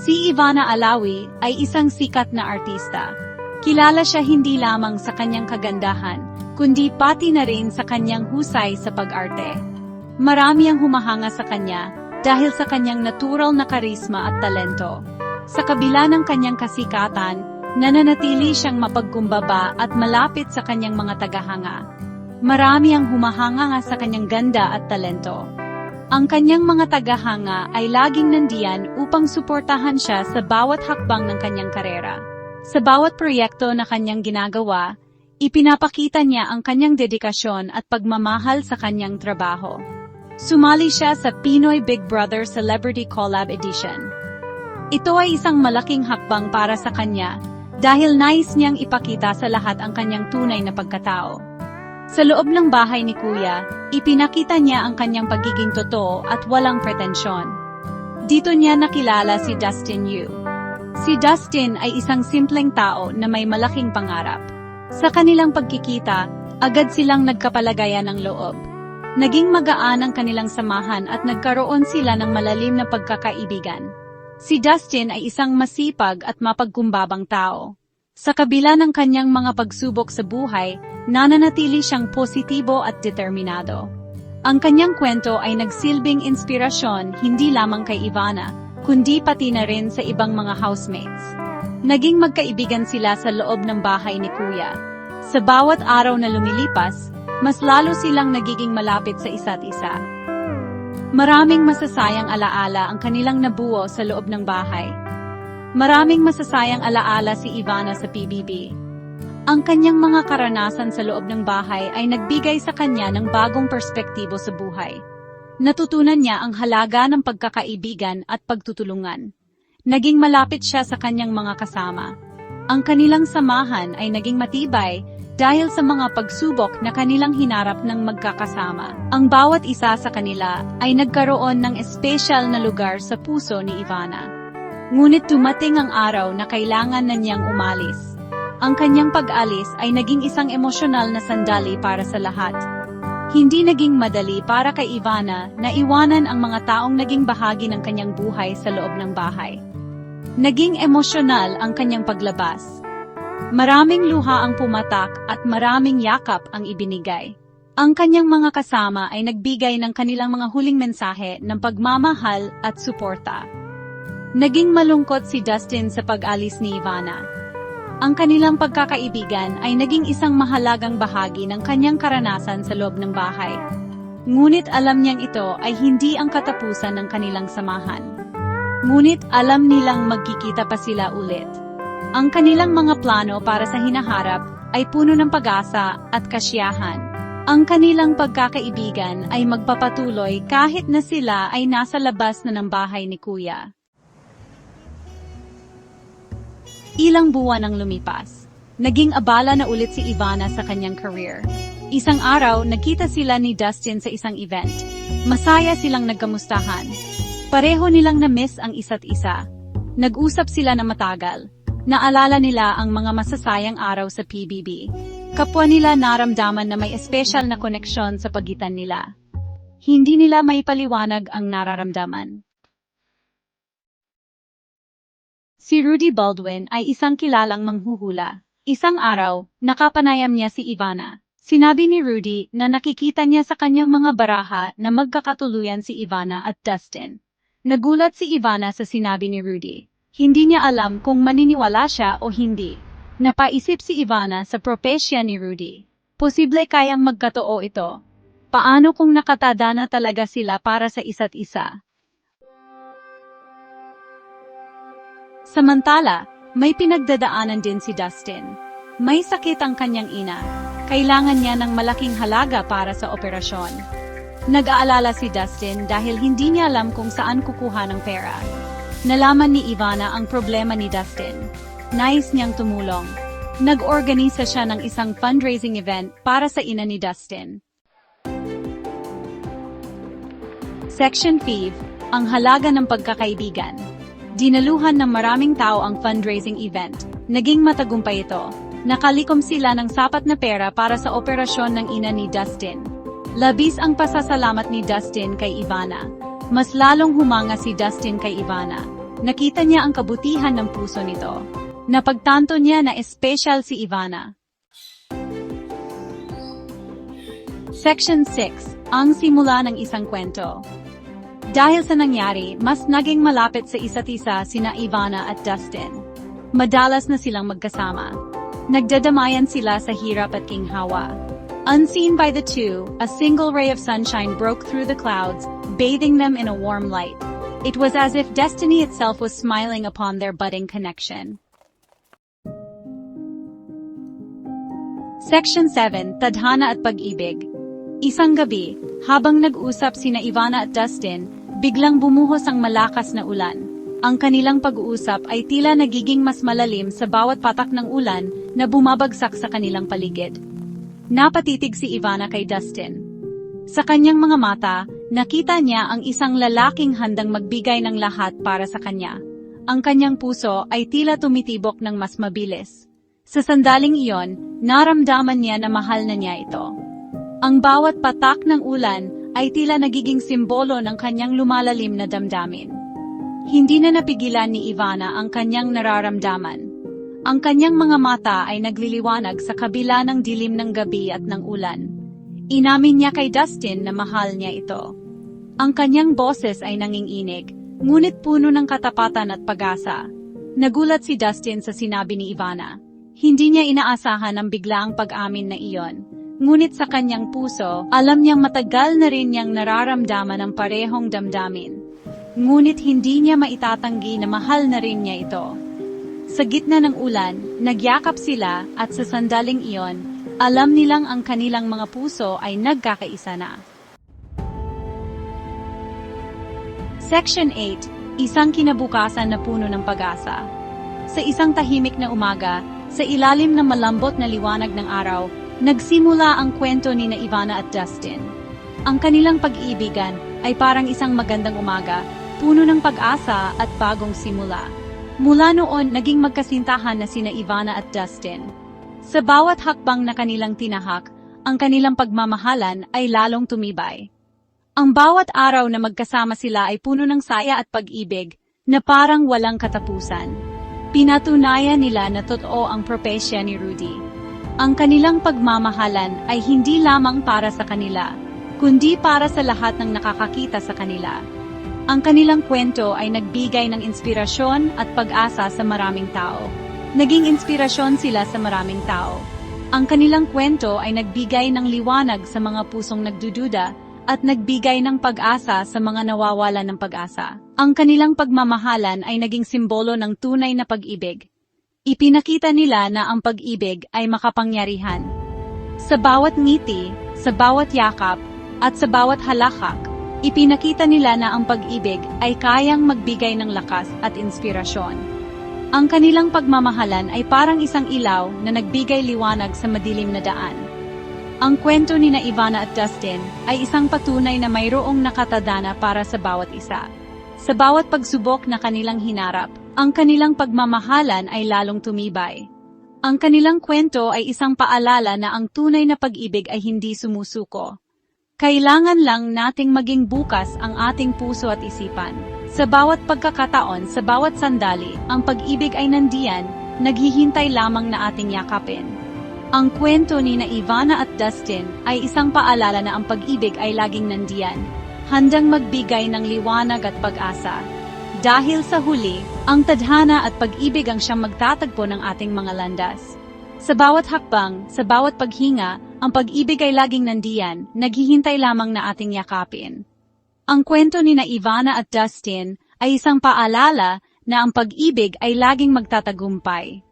Si Ivana Alawi ay isang sikat na artista. Kilala siya hindi lamang sa kanyang kagandahan, kundi pati na rin sa kanyang husay sa pag-arte. Marami ang humahanga sa kanya dahil sa kanyang natural na karisma at talento. Sa kabila ng kanyang kasikatan, nananatili siyang mapagkumbaba at malapit sa kanyang mga tagahanga. Marami ang humahanga nga sa kanyang ganda at talento. Ang kanyang mga tagahanga ay laging nandiyan upang suportahan siya sa bawat hakbang ng kanyang karera. Sa bawat proyekto na kanyang ginagawa, ipinapakita niya ang kanyang dedikasyon at pagmamahal sa kanyang trabaho. Sumali siya sa Pinoy Big Brother Celebrity Collab Edition. Ito ay isang malaking hakbang para sa kanya dahil nais niyang ipakita sa lahat ang kanyang tunay na pagkatao. Sa loob ng bahay ni Kuya, ipinakita niya ang kanyang pagiging totoo at walang pretensyon. Dito niya nakilala si Dustin Yu. Si Dustin ay isang simpleng tao na may malaking pangarap. Sa kanilang pagkikita, agad silang nagkapalagayan ng loob. Naging magaan ang kanilang samahan at nagkaroon sila ng malalim na pagkakaibigan. Si Dustin ay isang masipag at mapagkumbabang tao. Sa kabila ng kanyang mga pagsubok sa buhay, nananatili siyang positibo at determinado. Ang kanyang kwento ay nagsilbing inspirasyon hindi lamang kay Ivana, kundi pati na rin sa ibang mga housemates. Naging magkaibigan sila sa loob ng bahay ni Kuya. Sa bawat araw na lumilipas, mas lalo silang nagiging malapit sa isa't isa. Maraming masasayang alaala ang kanilang nabuo sa loob ng bahay. Maraming masasayang alaala si Ivana sa PBB. Ang kanyang mga karanasan sa loob ng bahay ay nagbigay sa kanya ng bagong perspektibo sa buhay. Natutunan niya ang halaga ng pagkakaibigan at pagtutulungan. Naging malapit siya sa kanyang mga kasama. Ang kanilang samahan ay naging matibay dahil sa mga pagsubok na kanilang hinarap ng magkakasama. Ang bawat isa sa kanila ay nagkaroon ng espesyal na lugar sa puso ni Ivana. Ngunit dumating ang araw na kailangan na niyang umalis. Ang kanyang pag-alis ay naging isang emosyonal na sandali para sa lahat. Hindi naging madali para kay Ivana na iwanan ang mga taong naging bahagi ng kanyang buhay sa loob ng bahay. Naging emosyonal ang kanyang paglabas. Maraming luha ang pumatak at maraming yakap ang ibinigay. Ang kanyang mga kasama ay nagbigay ng kanilang mga huling mensahe ng pagmamahal at suporta. Naging malungkot si Dustin sa pag-alis ni Ivana. Ang kanilang pagkakaibigan ay naging isang mahalagang bahagi ng kanyang karanasan sa loob ng bahay. Ngunit alam niyang ito ay hindi ang katapusan ng kanilang samahan. Ngunit alam nilang magkikita pa sila ulit. Ang kanilang mga plano para sa hinaharap ay puno ng pag-asa at kasiyahan. Ang kanilang pagkakaibigan ay magpapatuloy kahit na sila ay nasa labas na ng bahay ni Kuya. Ilang buwan ang lumipas. Naging abala na ulit si Ivana sa kanyang career. Isang araw, nagkita sila ni Dustin sa isang event. Masaya silang nagkamustahan. Pareho nilang na-miss ang isa't isa. Nag-usap sila na matagal. Naalala nila ang mga masasayang araw sa PBB. Kapwa nila naramdaman na may espesyal na koneksyon sa pagitan nila. Hindi nila may paliwanag ang nararamdaman. Si Rudy Baldwin ay isang kilalang manghuhula. Isang araw, nakapanayam niya si Ivana. Sinabi ni Rudy na nakikita niya sa kanyang mga baraha na magkakatuluyan si Ivana at Dustin. Nagulat si Ivana sa sinabi ni Rudy. Hindi niya alam kung maniniwala siya o hindi. Napaisip si Ivana sa propesya ni Rudy. Posible kayang magkatoo ito. Paano kung nakatada na talaga sila para sa isa't isa? Samantala, may pinagdadaanan din si Dustin. May sakit ang kanyang ina. Kailangan niya ng malaking halaga para sa operasyon. Nag-aalala si Dustin dahil hindi niya alam kung saan kukuha ng pera. Nalaman ni Ivana ang problema ni Dustin. Nais niyang tumulong. Nag-organisa siya ng isang fundraising event para sa ina ni Dustin. Section 5, ang halaga ng pagkakaibigan. Dinaluhan ng maraming tao ang fundraising event. Naging matagumpay ito. Nakalikom sila ng sapat na pera para sa operasyon ng ina ni Dustin. Labis ang pasasalamat ni Dustin kay Ivana. Mas lalong humanga si Dustin kay Ivana. nakita niya ang kabutihan ng puso nito. Napagtanto niya na espesyal si Ivana. Section 6. Ang simula ng isang kwento. Dahil sa nangyari, mas naging malapit sa isa't isa sina Ivana at Dustin. Madalas na silang magkasama. Nagdadamayan sila sa hirap at ginhawa. Unseen by the two, a single ray of sunshine broke through the clouds, bathing them in a warm light. It was as if destiny itself was smiling upon their budding connection. Section 7, Tadhana at Pag-ibig. Isang gabi, habang nag-usap sina Ivana at Dustin, biglang bumuhos ang malakas na ulan. Ang kanilang pag-uusap ay tila nagiging mas malalim sa bawat patak ng ulan na bumabagsak sa kanilang paligid. Napatitig si Ivana kay Dustin. Sa kanyang mga mata, nakita niya ang isang lalaking handang magbigay ng lahat para sa kanya. Ang kanyang puso ay tila tumitibok ng mas mabilis. Sa sandaling iyon, naramdaman niya na mahal na niya ito. Ang bawat patak ng ulan ay tila nagiging simbolo ng kanyang lumalalim na damdamin. Hindi na napigilan ni Ivana ang kanyang nararamdaman. Ang kanyang mga mata ay nagliliwanag sa kabila ng dilim ng gabi at ng ulan. Inamin niya kay Dustin na mahal niya ito. Ang kanyang boses ay nanginginig, ngunit puno ng katapatan at pag-asa. Nagulat si Dustin sa sinabi ni Ivana. Hindi niya inaasahan ang biglaang pag-amin na iyon. Ngunit sa kanyang puso, alam niyang matagal na rin niyang nararamdaman ang parehong damdamin. Ngunit hindi niya maitatanggi na mahal na rin niya ito. Sa gitna ng ulan, nagyakap sila at sa sandaling iyon, alam nilang ang kanilang mga puso ay nagkakaisa na. Section 8. Isang kinabukasan na puno ng pag-asa. Sa isang tahimik na umaga, sa ilalim ng malambot na liwanag ng araw, nagsimula ang kwento ni na Ivana at Dustin. Ang kanilang pag-iibigan ay parang isang magandang umaga, puno ng pag-asa at bagong simula. Mula noon, naging magkasintahan na sina Ivana at Dustin. Sa bawat hakbang na kanilang tinahak, ang kanilang pagmamahalan ay lalong tumibay. Ang bawat araw na magkasama sila ay puno ng saya at pag-ibig na parang walang katapusan. Pinatunayan nila na totoo ang propesya ni Rudy. Ang kanilang pagmamahalan ay hindi lamang para sa kanila, kundi para sa lahat ng nakakakita sa kanila. Ang kanilang kwento ay nagbigay ng inspirasyon at pag-asa sa maraming tao. Naging inspirasyon sila sa maraming tao. Ang kanilang kwento ay nagbigay ng liwanag sa mga pusong nagdududa at nagbigay ng pag-asa sa mga nawawalan ng pag-asa. Ang kanilang pagmamahalan ay naging simbolo ng tunay na pag-ibig. Ipinakita nila na ang pag-ibig ay makapangyarihan. Sa bawat ngiti, sa bawat yakap, at sa bawat halakak, ipinakita nila na ang pag-ibig ay kayang magbigay ng lakas at inspirasyon. Ang kanilang pagmamahalan ay parang isang ilaw na nagbigay liwanag sa madilim na daan. Ang kwento ni na Ivana at Dustin ay isang patunay na mayroong nakatadana para sa bawat isa. Sa bawat pagsubok na kanilang hinarap, ang kanilang pagmamahalan ay lalong tumibay. Ang kanilang kwento ay isang paalala na ang tunay na pag-ibig ay hindi sumusuko. Kailangan lang nating maging bukas ang ating puso at isipan. Sa bawat pagkakataon, sa bawat sandali, ang pag-ibig ay nandiyan, naghihintay lamang na ating yakapin. Ang kwento ni na Ivana at Dustin ay isang paalala na ang pag-ibig ay laging nandiyan, handang magbigay ng liwanag at pag-asa. Dahil sa huli, ang tadhana at pag-ibig ang siyang magtatagpo ng ating mga landas. Sa bawat hakbang, sa bawat paghinga, ang pag-ibig ay laging nandiyan, naghihintay lamang na ating yakapin. Ang kwento ni na Ivana at Dustin ay isang paalala na ang pag-ibig ay laging magtatagumpay.